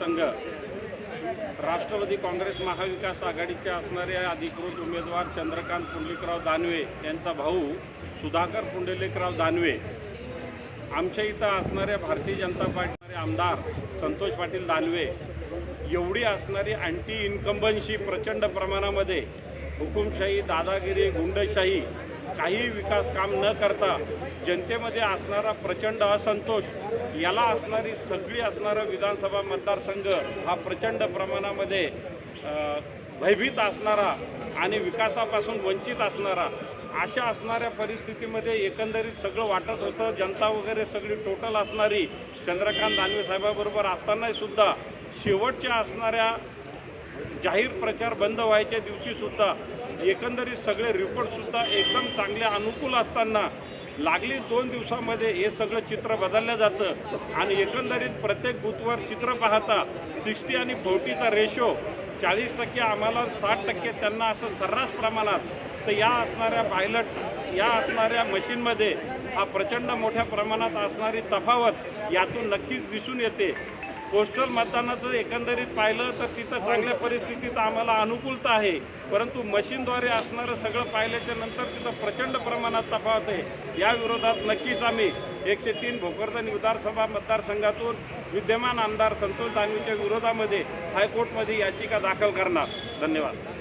मतदारसंघ राष्ट्रवादी काँग्रेस महाविकास आघाडीचे असणारे अधिकृत उमेदवार चंद्रकांत पुंडलिकराव दानवे यांचा भाऊ सुधाकर पुंडलिकराव दानवे. आमच्या इथं असणाऱ्या भारतीय जनता पार्टीचे आमदार संतोष पाटील दानवे. एवढी असणारी अँटी इन्कम्बन्सी प्रचंड प्रमाणामध्ये हुकुमशाही दादागिरी गुंडशाही काही विकास काम न करता जनतेमध्ये असणारा प्रचंड असंतोष याला असणारी सगळी असणारा विधानसभा मतदारसंघ हा प्रचंड प्रमाणामध्ये भयभीत असणारा आणि विकासापासून वंचित असणारा अशा असणाऱ्या परिस्थितीमध्ये एकंदरीत सगळं वाटत होतं. जनता वगैरे सगळी टोटल असणारी चंद्रकांत दानवे साहेबाबरोबर असतानाही सुद्धा शेवटच्या असणाऱ्या जाहीर प्रचार बंद व्हायच्या दिवशीसुद्धा एकंदरीत सगळे रिपोर्टसुद्धा एकदम चांगले अनुकूल असताना लागली दोन दिवसामध्ये हे सगळं चित्र बदललं जातं. आणि एकंदरीत प्रत्येक बूथवर चित्र पाहता सिक्स्टी आणि फोर्टीचा रेशो चाळीस टक्के आम्हाला साठ टक्के त्यांना असं सर्रास प्रमाणात. तर या असणाऱ्या पायलट या असणाऱ्या मशीनमध्ये हा प्रचंड मोठ्या प्रमाणात असणारी तफावत यातून नक्कीच दिसून येते. पोस्टल मतदानाचं एकंदरीत पाहिलं तर तिथं चांगल्या परिस्थितीत आम्हाला अनुकूलता आहे. परंतु मशीनद्वारे असणारं सगळं पाहिल्याच्या नंतर तिथं प्रचंड प्रमाणात तफावत आहे. या विरोधात नक्कीच आम्ही एकशे तीन भोकरदन विधानसभा मतदारसंघातून विद्यमान आमदार संतोष दानवेच्या विरोधामध्ये हायकोर्टमध्ये याचिका दाखल करणार. धन्यवाद.